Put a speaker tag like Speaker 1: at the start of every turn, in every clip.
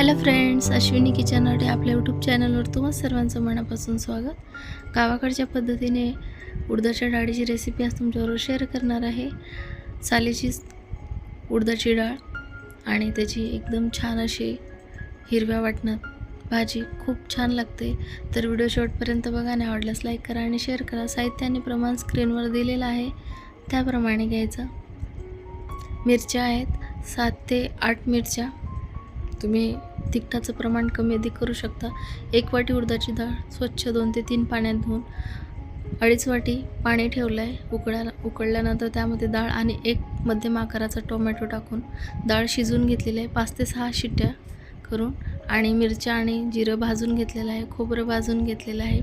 Speaker 1: Hello friends Ashwini kitchen अडे आपल्या YouTube चॅनलवर तुम्हा सर्वांचं मनापासून स्वागत. गावाकडच्या पद्धतीने उडदाच्या डाळीची रेसिपी आज तुमच्याबरोबर शेअर करणार आहे. सालीची उडदाची डाळ आणि त्याची एकदम छान अशी हिरव्या वाटणात भाजी खूप छान लागते. तर व्हिडिओ शेवटपर्यंत बघा आणि आवडल्यास लाईक करा आणि शेअर करा. साहित्य आणि प्रमाण स्क्रीनवर दिलेलं आहे. त्याप्रमाणे घ्यायचं. मिरच्या आहेत सात ते आठ मिरच्या. तुम्ही तिखटाचं प्रमाण कमी अधिक करू शकता. एक वाटी उडदाची डाळ स्वच्छ दोन ते तीन पाण्यात धुवून अडीच वाटी पाणी ठेवलं आहे उकळायला उकळल्यानंतर त्यामध्ये डाळ आणि एक मध्यम आकाराचा टोमॅटो टाकून डाळ शिजवून घेतलेली आहे. पाच ते सहा शिट्ट्या करून आणि मिरच्या आणि जिरं भाजून घेतलेलं आहे. खोबरं भाजून घेतलेलं आहे.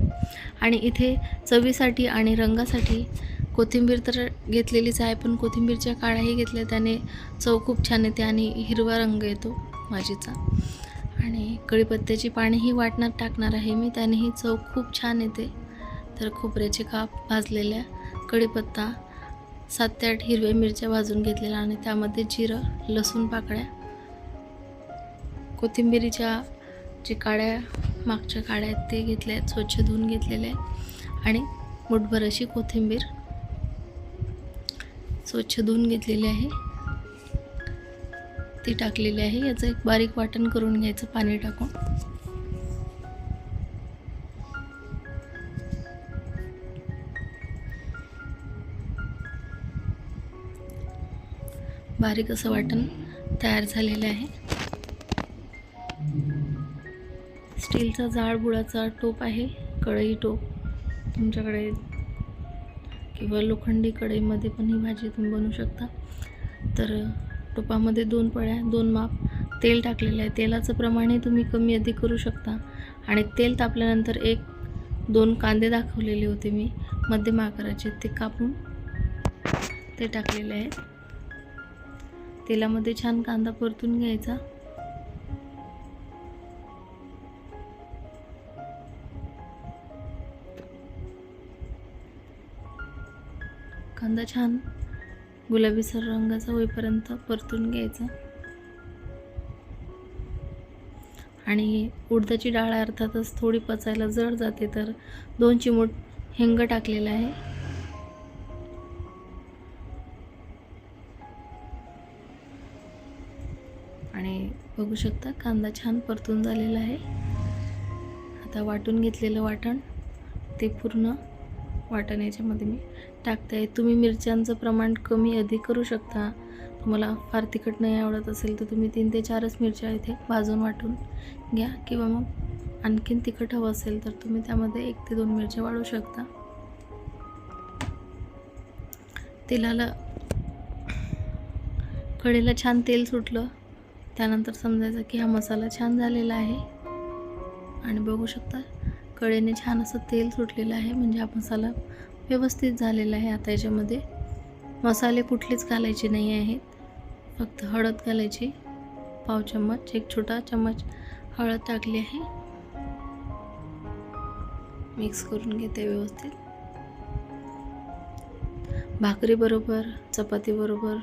Speaker 1: आणि इथे चवीसाठी आणि रंगासाठी कोथिंबीर तर घेतलेलीच आहे पण कोथिंबीरच्या काळ्याही घेतल्या त्याने चव खूप छान येते आणि हिरवा रंग येतो. भाजीचा. आणि कढीपत्त्याची पाणीही वाटणात टाकणार आहे मी त्यानेही चव खूप छान येते. तर खोबऱ्याचे काप भाजलेल्या कढीपत्ता सात ते आठ हिरव्या मिरच्या भाजून घेतलेल्या आणि त्यामध्ये जिरं लसूण पाकळ्या कोथिंबिरीच्या जे काड्या मागच्या काड्या आहेत ते घेतल्या आहेत स्वच्छ धुवून घेतलेले आहे आणि मुठभर अशी कोथिंबीर स्वच्छ धुवून घेतलेली आहे. ती टाकलेली आहे. याचं एक बारीक वाटण करून घ्यायचं पाणी टाकून. बारीक असं वाटण तयार झालेलं आहे. स्टीलचा जाड बुडाचा टोप आहे कढई टोप. तुमच्याकडे किंवा लोखंडी कढईमध्ये पण ही भाजी तुम्ही बनवू शकता. तर टोपामध्ये दोन पळ्या दोन माप तेल टाकलेलं आहे. तेलाचं प्रमाणही तुम्ही कमी अधिक करू शकता. आणि तेल तापल्यानंतर एक दोन कांदे दाखवलेले होते मी. मध्यम आकाराचे. ते कापून ते टाकलेले आहेत. तेलामध्ये छान कांदा परतून घ्यायचा. कांदा छान गुलाबीसर रंगाचा होईपर्यंत परतून घ्यायचा. आणि उडदाची डाळ अर्थातच थोडी पचायला जड जाते तर दोन चिमूट हिंग टाकलेलं आहे. आणि बघू शकता कांदा छान परतून झालेला आहे. आता वाटून घेतलेलं वाटण ते पूर्ण वाटण याच्यामध्ये मी टाकते. आहे तुम्ही मिरच्यांचं प्रमाण कमी अधिक करू शकता. तुम्हाला फार तिखट नाही आवडत असेल तर तुम्ही तीन ते चारच मिरच्या इथे भाजून वाटून घ्या किंवा मग आणखीन तिखट हवं असेल तर तुम्ही त्यामध्ये एक ते दोन मिरच्या वाढवू शकता. तेलाला कडेला छान तेल सुटलं. त्यानंतर समजायचं की हा मसाला छान झालेला आहे. आणि बघू शकता कडेने छान असं तेल सुटलेलं आहे. म्हणजे हा मसाला व्यवस्थित झालेला आहे आता याच्यामध्ये. मसाले कुठलेच घालायचे नाही आहेत. फक्त हळद घालायची. पाव चम्मच एक छोटा चम्मच हळद टाकली आहे. मिक्स करून घेते व्यवस्थित. भाकरीबरोबर चपातीबरोबर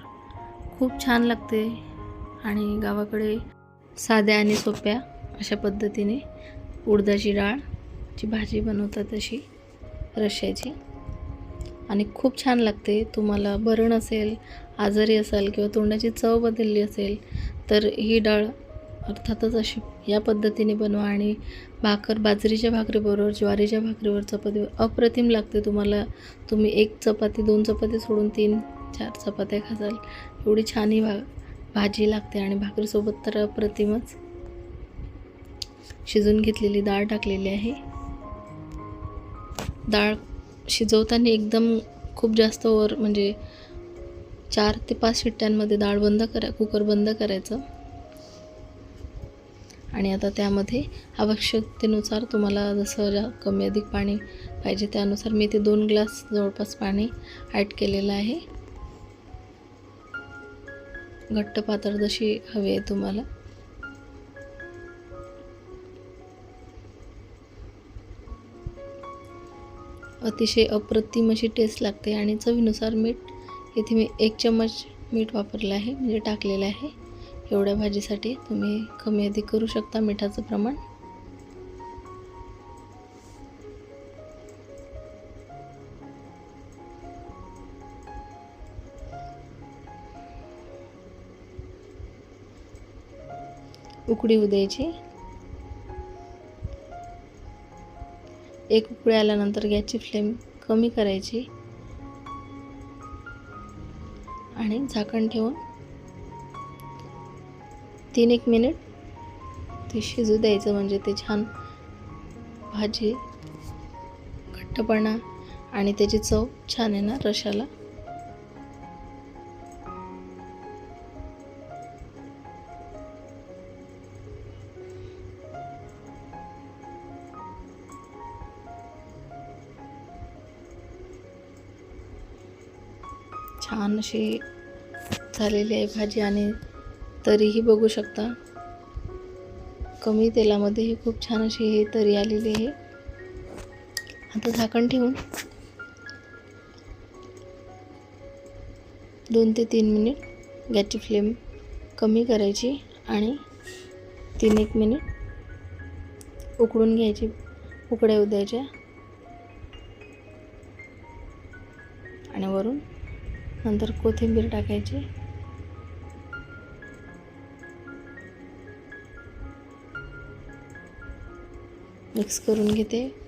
Speaker 1: खूप छान लागते. आणि गावाकडे साध्या आणि सोप्या अशा पद्धतीने उडदाची डाळ जी भाजी बनवतात तशी रश्याची आणि खूप छान लागते. तुम्हाला बरण असेल आजारी असाल किंवा तोंडाची चव बदलली असेल तर ही डाळ अर्थातच अशी या पद्धतीने बनवा आणि भाकर बाजरीच्या भाकरीबरोबर ज्वारीच्या भाकरीवर चपातीवर अप्रतिम लागते तुम्हाला. तुम्ही एक चपाती दोन चपाती सोडून तीन चार चपात्या खासाल. एवढी छान ही भा भाजी लागते आणि भाकरीसोबत तर अप्रतिमच शिजून घेतलेली डाळ टाकलेली आहे. डाळ शिजवताना एकदम खूप जास्त वर म्हणजे चार ते पाच शिट्ट्यांमध्ये डाळ बंद करा कुकर बंद करायचं. आणि आता त्यामध्ये आवश्यकतेनुसार तुम्हाला जसं जा कमी अधिक पाणी पाहिजे त्यानुसार मी ते दोन ग्लास जवळपास पाणी ॲड केलेलं आहे. घट्ट पातळ जशी हवी आहे तुम्हाला. अतिशय अप्रतिम अशी टेस्ट लागते आणि चवीनुसार मीठ इथे मी एक चम्मच मीठ वापरलं आहे म्हणजे टाकलेलं आहे. एवढ्या भाजीसाठी तुम्ही कमी अधिक करू शकता मिठाचं प्रमाण. उकडी येऊ द्यायची. एक उकळी आल्यानंतर गॅसची फ्लेम कमी करायची आणि झाकण ठेवून तीन एक मिनिट ते शिजू द्यायचं. म्हणजे ते छान भाजी घट्टपणा आणि त्याची चव छान येणार रशाला. छान अशी झालेली आहे भाजी आणि तरीही बघू शकता. कमी तेलामध्ये ही खूप छान अशी हे तरी आलेली आहे. आता झाकण ठेवून दोन ते तीन मिनिट गॅसची फ्लेम कमी करायची आणि तीन एक मिनिट उकडून घ्यायची उकड्या उद्याच्या आणि वरून नंतर कोथिंबीर टाकायची. मिक्स करून घेते.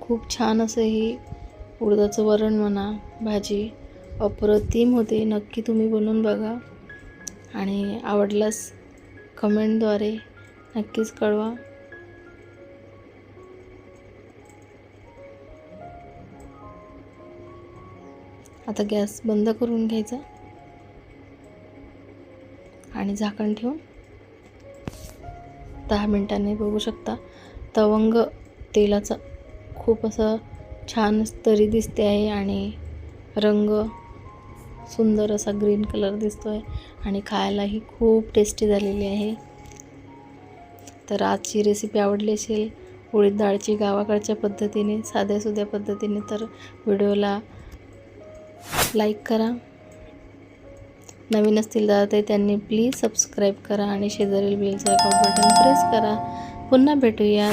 Speaker 1: खूप छान असं ही उडदाचं वरण म्हणा भाजी अप्रतिम होते. नक्की तुम्ही बनवून बघा. आणि आवडल्यास कमेंटद्वारे नक्कीच कळवा. आता गॅस बंद करून घ्यायचा. आणि झाकण ठेवून दहा मिनटांनी बघू शकता. तवंग तेलाचा खूप असं छान तरी दिसते आहे आणि रंग सुंदर असा ग्रीन कलर दिसतो आहे आणि खायलाही खूप टेस्टी झालेली आहे. तर आजची रेसिपी आवडली असेल उडीद डाळची गावाकडच्या पद्धतीने साध्यासुध्या पद्धतीने तर व्हिडिओला लाईक करा. नवीन असतील दादा ते त्यांनी प्लीज सबस्क्राईब करा आणि शेजारील बेलचं बटन प्रेस करा. पुन्हा भेटूया.